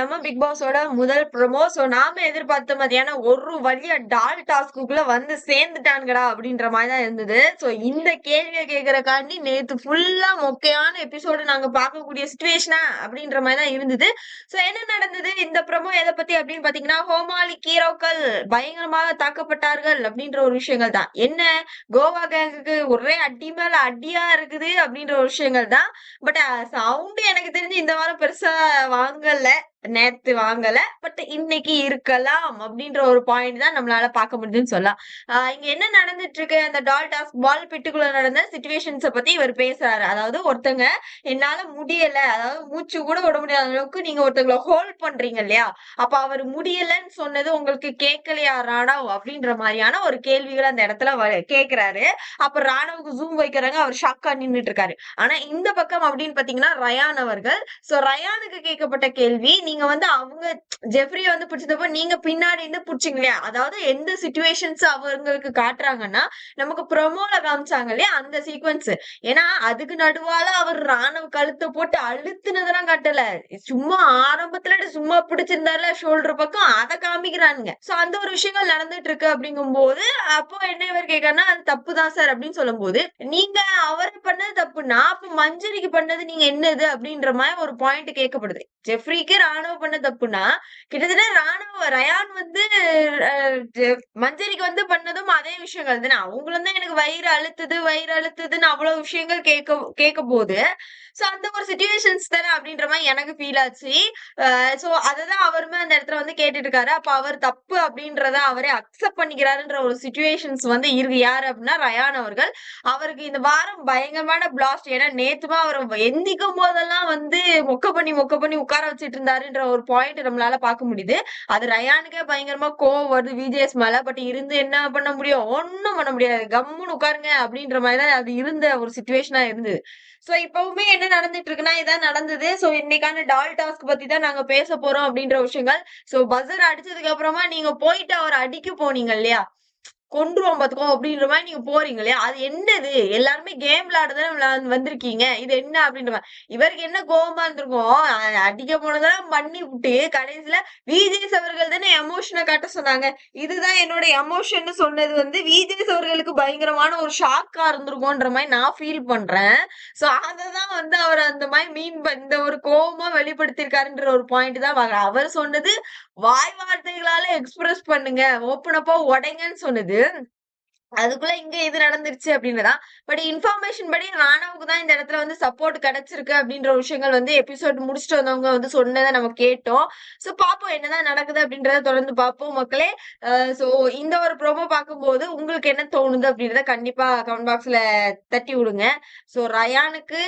நம்ம பிக் பாஸோட முதல் promo so நாம எதிர்பார்த்த மாதிரியான ஒரு வழியா டால் டாஸ்க்குள்ள வந்து சேர்ந்துட்டானுங்கடா அப்படின்ற மாதிரி தான் இருந்தது. சோ இந்த கேள்வியை கேட்கறக்காண்டி நேத்து ஃபுல்லா மொக்கையான எபிசோடு நாங்க பார்க்கக்கூடிய சுச்சுவேஷனா அப்படின்ற மாதிரி தான் இருந்தது. சோ என்ன நடந்தது? இந்த ப்ரமோ எதை பத்தி அப்படின்னு பாத்தீங்கன்னா ஹோமாலி கீரோக்கள் பயங்கரமாக தாக்கப்பட்டார்கள் அப்படின்ற ஒரு விஷயங்கள் தான். என்ன? கோவா கேங்குக்கு ஒரே அடி மேல அடியா இருக்குது அப்படின்ற ஒரு விஷயங்கள் தான். பட் சவுண்ட் எனக்கு தெரிஞ்சு இந்த வாரம் பெருசா வாங்கல. நேத்து வாங்கல பட் இன்னைக்கு இருக்கலாம் அப்படின்ற ஒரு பாயிண்ட் தான் நம்மளால பார்க்க முடியுதுன்னு சொல்லலாம். இங்க என்ன நடந்துட்டு இருக்கு அந்த டால் டாஸ்க் பால் பிட்டுக்குள்ள நடந்த சுச்சுவேஷன்ஸ பத்தி இவர் பேசுறாரு. அதாவது ஒருத்தங்க என்னால முடியல அதாவது மூச்சு கூட விட முடியாத அளவுக்கு நீங்க ஒருத்தங்களை ஹோல்ட் பண்றீங்க இல்லையா? அப்ப அவர் முடியலன்னு சொன்னது உங்களுக்கு கேட்கலையா ராணவ்? அப்படின்ற மாதிரியான ஒரு கேள்விகள் அந்த இடத்துல கேக்குறாரு. அப்ப ராணவுக்கு ஜூம் வைக்கிறாங்க அவர் ஷாக்கா நின்னுட்டு இருக்காரு. ஆனா இந்த பக்கம் அப்படின்னு பாத்தீங்கன்னா ரயான் அவர்கள். சோ ரயானுக்கு கேட்கப்பட்ட கேள்வி நீங்க வந்து அவங்க ஜெஃப்ரிய வந்து பிடிச்சதப்போ நீங்க பின்னாடி இருந்து பிடிச்சிங்க இல்லையா அதாவது எந்த சுச்சுவேஷன்ஸ் அவங்களுக்கு காட்டுறாங்கன்னா நமக்கு ப்ரொமோல காமிச்சாங்க இல்லையா அந்த சீக்வன்ஸ் ஏன்னா அதுக்கு நடுவால அவர் ராணுவ கழுத்தை போட்டு அழுத்துனதெல்லாம் காட்டல. சும்மா ஆரம்பத்துல சும்மா பிடிச்சிருந்தாருல ஷோல்டர் பக்கம் அதை காமிக்கிறானுங்க. சோ அந்த ஒரு விஷயங்கள் நடந்துட்டு இருக்கு அப்படிங்கும்போது அப்போ என்ன இவர் கேட்கறனா அது தப்பு தான் சார் அப்படின்னு சொல்லும் போது நீங்க அவர் பண்ணது தப்புன்னா அப்ப மஞ்சரிக்கு பண்ணது நீங்க என்னது? அப்படின்ற மாதிரி ஒரு பாயிண்ட் கேட்கப்படுது. ஜெஃப்ரிக்கு ராணுவ பண்ண தப்புனா கிட்டத்தட்ட ராணுவ ரயான் வந்து அஹ், மஞ்சரிக்கு வந்து பண்ணதும் அதே விஷயங்கள் தானே. அவங்களும் தான் எனக்கு வயிறு அழுத்துது வயிறு அழுத்துதுன்னு அவ்வளவு விஷயங்கள் கேட்க கேட்க போது சோ அந்த ஒரு சுச்சுவேஷன்ஸ் தானே அப்படின்ற மாதிரி எனக்கு ஃபீல் ஆச்சு. சோ அததான் அவருமே அந்த இடத்துல வந்து கேட்டுட்டு இருக்காரு அப்ப அவர் தப்பு அப்படின்றத அவரே அக்செப்ட் பண்ணிக்கிறாருன்ற ஒரு சுச்சுவேஷன்ஸ் வந்து இருக்கு. யாரு அப்படின்னா ரயான் அவர்கள். அவருக்கு இந்த வாரம் பயங்கரமான பிளாஸ்ட் ஏன்னா நேத்துமா அவர் எந்திக்கும் போதெல்லாம் வந்து மொக்க பண்ணி மொக்க பண்ணி உட்கார வச்சிட்டு இருந்தாருன்ற ஒரு பாயிண்ட் நம்மளால பார்க்க முடியுது. அது ரயானுக்கே பயங்கரமா கோவம் வருது விஜேஎஸ் மேல. பட் இருந்து என்ன பண்ண முடியும்? ஒன்னும் பண்ண முடியாது. கம்முன்னு உட்காருங்க அப்படின்ற மாதிரி தான் அது இருந்த ஒரு சுச்சுவேஷனா இருந்தது. சோ இப்பவுமே என்ன நடந்துட்டு இருக்குன்னா இதான் நடந்தது. சோ இன்னைக்கான டால் டாஸ்க் பத்தி தான் நாங்க பேச போறோம் அப்படின்ற விஷயங்கள். சோ பசர் அடிச்சதுக்கு அப்புறமா நீங்க போயிட்டு அவர் அடிக்க போனீங்க இல்லையா? கொன்றுவோம் பாத்துக்கோ அப்படின்ற மாதிரி நீங்க போறீங்க இல்லையா? அது என்னது? எல்லாருமே கேம் விளையாடுதானே வந்திருக்கீங்க. இது என்ன அப்படின்ற மாதிரி. இவருக்கு என்ன கோபமா இருந்திருக்கும் அடிக்க போனதெல்லாம் பண்ணி விட்டு கடைசியில விஜேஸ் அவர்கள் தானே எமோஷனை காட்ட சொன்னாங்க. இதுதான் என்னோட எமோஷன் சொன்னது வந்து விஜேஸ் அவர்களுக்கு பயங்கரமான ஒரு ஷாக்கா இருந்திருக்கும்ன்ற மாதிரி நான் ஃபீல் பண்றேன். சோ அததான் வந்து அவர் அந்த மாதிரி மீன் இந்த ஒரு கோபமா வெளிப்படுத்திருக்காருன்ற ஒரு பாயிண்ட் தான் அவர் சொன்னது வாய் வார்த்தைகளால எக்ஸ்பிரஸ் பண்ணுங்க. ஓப்பன் அப்பா உடைங்கன்னு சொன்னது. Ayan. அதுக்குள்ள இங்க இது நடந்துருச்சு அப்படின்னுதான். பட் இன்ஃபர்மேஷன் படி ராணாவுக்கு தான் இந்த இடத்துல வந்து சப்போர்ட் கிடைச்சிருக்கு அப்படின்ற விஷயங்கள் வந்து எபிசோட் முடிச்சுட்டு வந்தவங்க வந்து சொன்னதை நம்ம கேட்டோம். சோ பாப்போம் என்னதான் நடக்குது அப்படின்றத தொடர்ந்து பார்ப்போம் மக்களே. சோ இந்த ஒரு ப்ரோமோ பார்க்கும்போது உங்களுக்கு என்ன தோணுது அப்படின்றத கண்டிப்பா கமெண்ட் பாக்ஸ்ல தட்டி விடுங்க. சோ ரயானுக்கு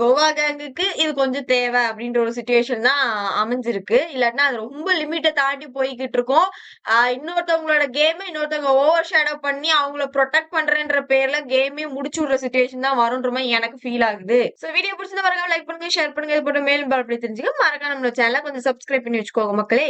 கோவா கேங்குக்கு இது கொஞ்சம் தேவை அப்படின்ற ஒரு சுச்சுவேஷன் தான் அமைஞ்சிருக்கு. இல்லாட்டினா அது ரொம்ப லிமிட்டை தாண்டி போய்கிட்டு இருக்கும். இன்னொருத்தவங்களோட கேமை இன்னொருத்தவங்க ஓவர் ஷேடோ பண்ணி அவங்கள ப்ரொடெக்ட் பண்றேன்ற பேர்ல கேமே முடிச்சு விடுற சுச்சுவேஷன் தான் வரும்ன்ற மாதிரி எனக்கு ஃபீல் ஆகுது. சோ வீடியோ பிடிச்சிருந்தா மறக்காம லைக் பண்ணுங்க ஷேர் பண்ணுங்க இது போட்டு மேலும் பலப்படி தெரிஞ்சுக்க மறக்காம நம்ம சேனலை கொஞ்சம் சப்ஸ்கிரைப் பண்ணி வச்சுக்கோங்க மக்களே.